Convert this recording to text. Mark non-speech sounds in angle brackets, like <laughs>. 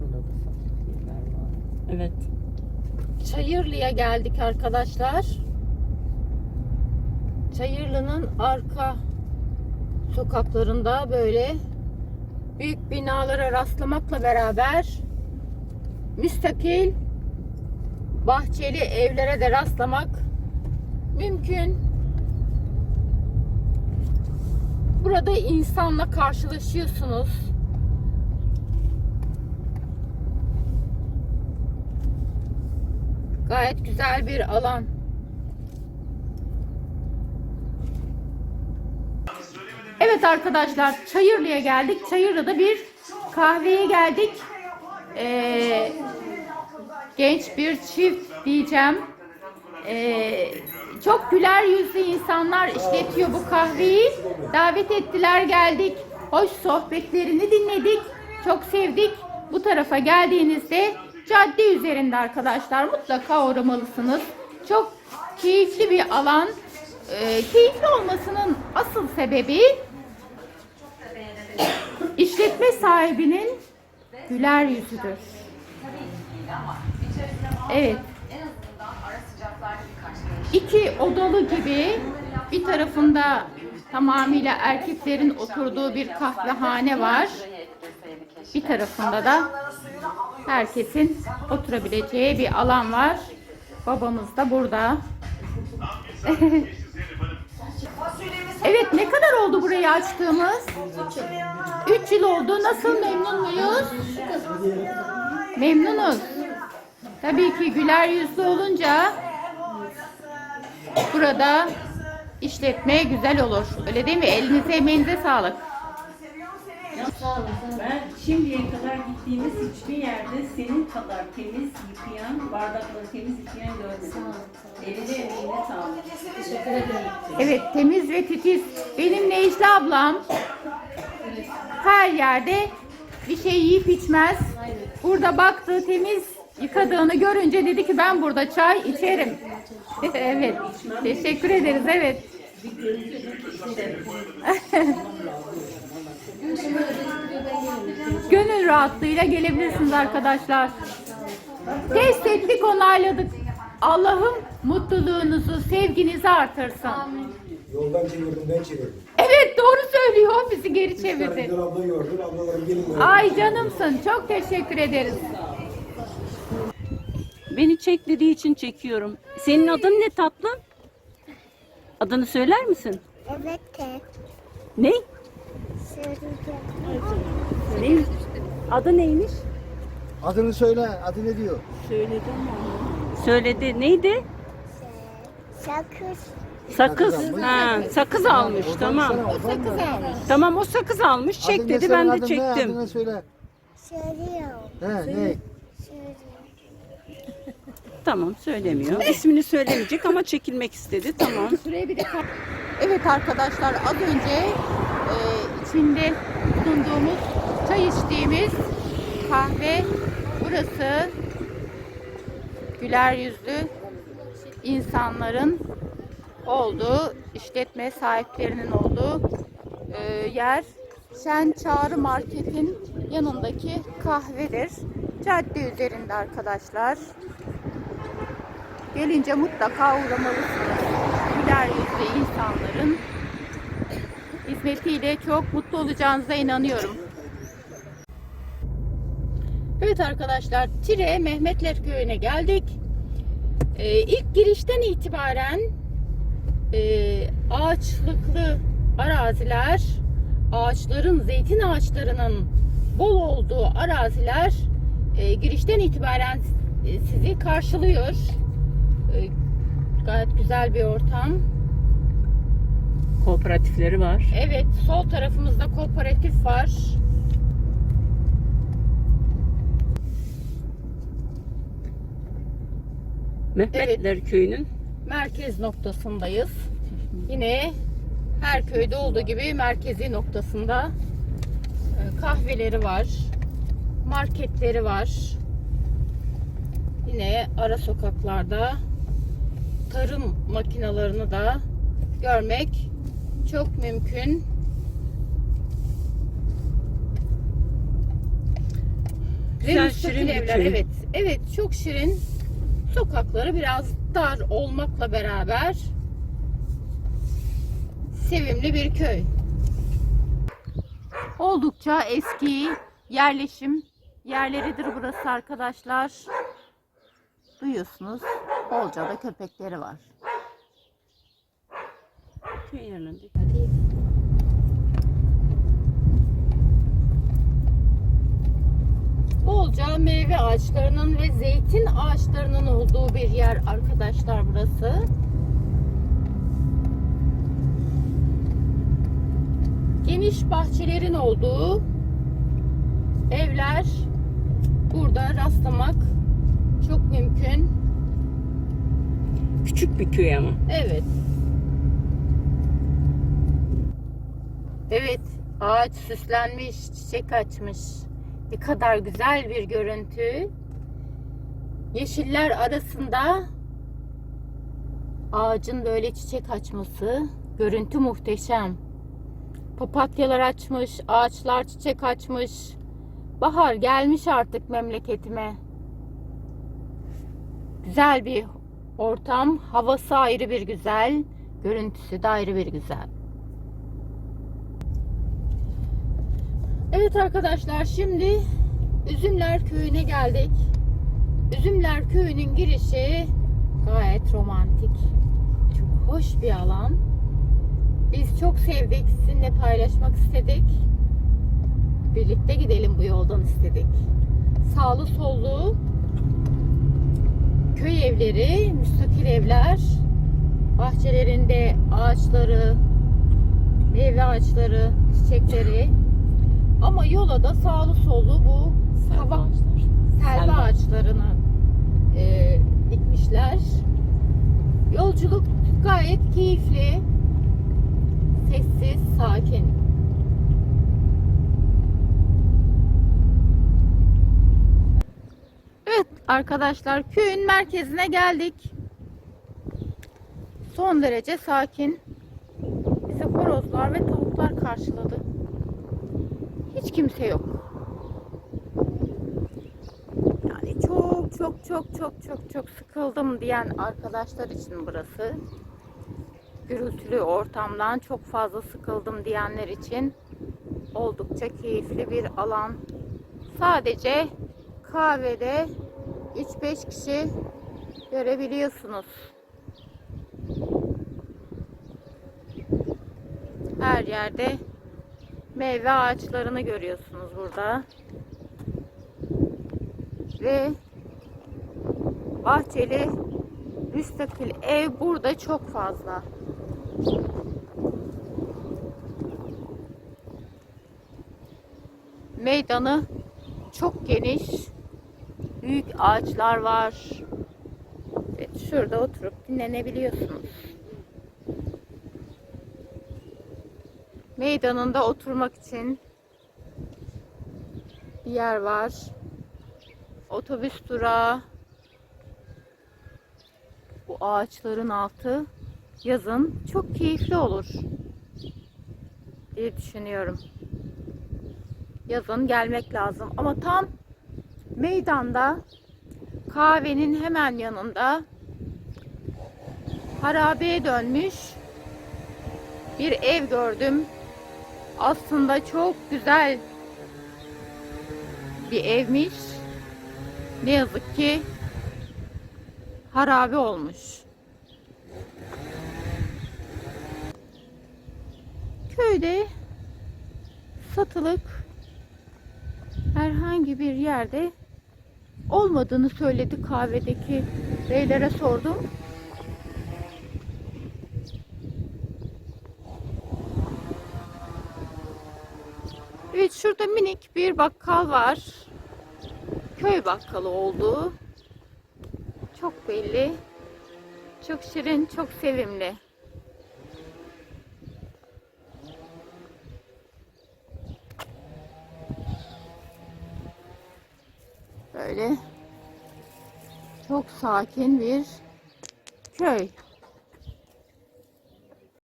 Burada da yerler var. Evet. Çayırlı'ya geldik arkadaşlar. Çayırlı'nın arka sokaklarında böyle büyük binalara rastlamakla beraber müstakil bahçeli evlere de rastlamak mümkün. Burada insanla karşılaşıyorsunuz. Gayet güzel bir alan. Evet arkadaşlar Çayırlı'ya geldik. Çayırlı'da bir kahveye geldik. Ee, genç bir çift diyeceğim. Ee, çok güler yüzlü insanlar işletiyor bu kahveyi. Davet ettiler geldik. Hoş sohbetlerini dinledik. Çok sevdik. Bu tarafa geldiğinizde cadde üzerinde arkadaşlar mutlaka uğramalısınız. Çok keyifli bir alan. Ee, keyifli olmasının asıl sebebi işletme sahibinin güler yüzüdür. Evet. İki odalı gibi bir tarafında tamamıyla erkeklerin oturduğu bir kahvehane var. Bir tarafında da herkesin oturabileceği bir alan var. Babamız da burada. <laughs> evet ne kadar oldu burayı açtığımız? 3 yıl oldu. Nasıl memnun muyuz? Memnunuz. Tabii ki güler yüzlü olunca burada işletme güzel olur. Öyle değil mi? Elinize emeğinize sağlık. Ben şimdiye kadar gittiğimiz hiçbir yerde senin kadar temiz yıkayan, bardakları temiz yıkayan görmedim. Eline emeğine sağlık. Evet temiz ve titiz. Benim Necla ablam her yerde bir şey yiyip içmez. Burada baktığı temiz yıkadığını görünce dedi ki ben burada çay içerim. <laughs> evet. Teşekkür ederiz. Evet. <laughs> Gönül rahatlığıyla gelebilirsiniz arkadaşlar. Test ettik, onayladık. Allah'ım mutluluğunuzu, sevginizi artırsın. Yoldan çevirdim ben çevirdim. Evet doğru söylüyor. Bizi geri çevirdi. Abla gelin. Ay canımsın. Çok teşekkür ederiz. Beni çek dediği için çekiyorum. Senin adın ne tatlım? Adını söyler misin? Evet Ne? söyleyeceğim. Ne? Adı neymiş? Adını söyle. Adı ne diyor? Söyledi. Neydi? Sakız. Sakız. almış. Ha, sakız almış. Tamam. Tamam o sakız almış. Çek dedi ben de çektim. Adını söyle. Söylüyorum. He ne? Söylüyorum. Tamam söylemiyor. İsmini söylemeyecek ama çekilmek istedi. Tamam. Bir de Evet arkadaşlar az önce e, içinde bulunduğumuz çay içtiğimiz kahve burası güler yüzlü insanların olduğu işletme sahiplerinin olduğu e, yer Şen Çağrı Market'in yanındaki kahvedir. Cadde üzerinde arkadaşlar. Gelince mutlaka uğramalısınız. Güler yüzlü insanların hizmetiyle çok mutlu olacağınıza inanıyorum. Evet arkadaşlar, Tire Mehmetler Köyü'ne geldik. Ee, ilk girişten itibaren e, ağaçlıklı araziler, ağaçların, zeytin ağaçlarının bol olduğu araziler e, girişten itibaren sizi karşılıyor. E, gayet güzel bir ortam. Kooperatifleri var. Evet, sol tarafımızda kooperatif var. Mehmetler Köyü'nün Merkez noktasındayız. Yine her köyde olduğu gibi merkezi noktasında e, kahveleri var, marketleri var. Yine ara sokaklarda tarım makinalarını da görmek çok mümkün. Güzel, şirin bir evler. köy. Evet. Evet, çok şirin. Sokakları biraz dar olmakla beraber sevimli bir köy. Oldukça eski yerleşim yerleridir burası arkadaşlar. Duyuyorsunuz. Bolca da köpekleri var. Köy yerlerinde. Bolca meyve ağaçlarının ve zeytin ağaçlarının olduğu bir yer arkadaşlar burası. Geniş bahçelerin olduğu evler burada rastlamak çok mümkün. Küçük bir köy ama. Evet. Evet, ağaç süslenmiş, çiçek açmış. Ne kadar güzel bir görüntü. Yeşiller arasında ağacın böyle çiçek açması, görüntü muhteşem. Papatyalar açmış, ağaçlar çiçek açmış. Bahar gelmiş artık memleketime. Güzel bir ortam, havası ayrı bir güzel, görüntüsü de ayrı bir güzel. Evet arkadaşlar şimdi Üzümler Köyü'ne geldik. Üzümler Köyü'nün girişi gayet romantik. Çok hoş bir alan. Biz çok sevdik, sizinle paylaşmak istedik. Birlikte gidelim bu yoldan istedik. Sağlı sollu köy evleri, müstakil evler, bahçelerinde ağaçları, meyve ağaçları, çiçekleri. Ama yola da sağlı sollu bu hava selva Selva. ağaçlarını e, dikmişler. Yolculuk gayet keyifli, sessiz, sakin. Evet arkadaşlar köyün merkezine geldik. Son derece sakin. Bizi horozlar ve tavuklar karşıladı. Hiç kimse yok. Yani çok çok çok çok çok çok sıkıldım diyen arkadaşlar için burası. Gürültülü ortamdan çok fazla sıkıldım diyenler için oldukça keyifli bir alan. Sadece kahvede 3-5 kişi görebiliyorsunuz. Her yerde meyve ağaçlarını görüyorsunuz burada. Ve bahçeli müstakil ev burada çok fazla. Meydanı çok geniş. Büyük ağaçlar var. Evet, şurada oturup dinlenebiliyorsunuz. Meydanında oturmak için bir yer var. Otobüs durağı. Bu ağaçların altı yazın çok keyifli olur diye düşünüyorum. Yazın gelmek lazım ama tam meydanda kahvenin hemen yanında harabeye dönmüş bir ev gördüm. Aslında çok güzel bir evmiş. Ne yazık ki harabe olmuş. Köyde satılık herhangi bir yerde olmadığını söyledi kahvedeki beylere sordum. Evet şurada minik bir bakkal var. Köy bakkalı olduğu çok belli. Çok şirin, çok sevimli. Böyle çok sakin bir köy.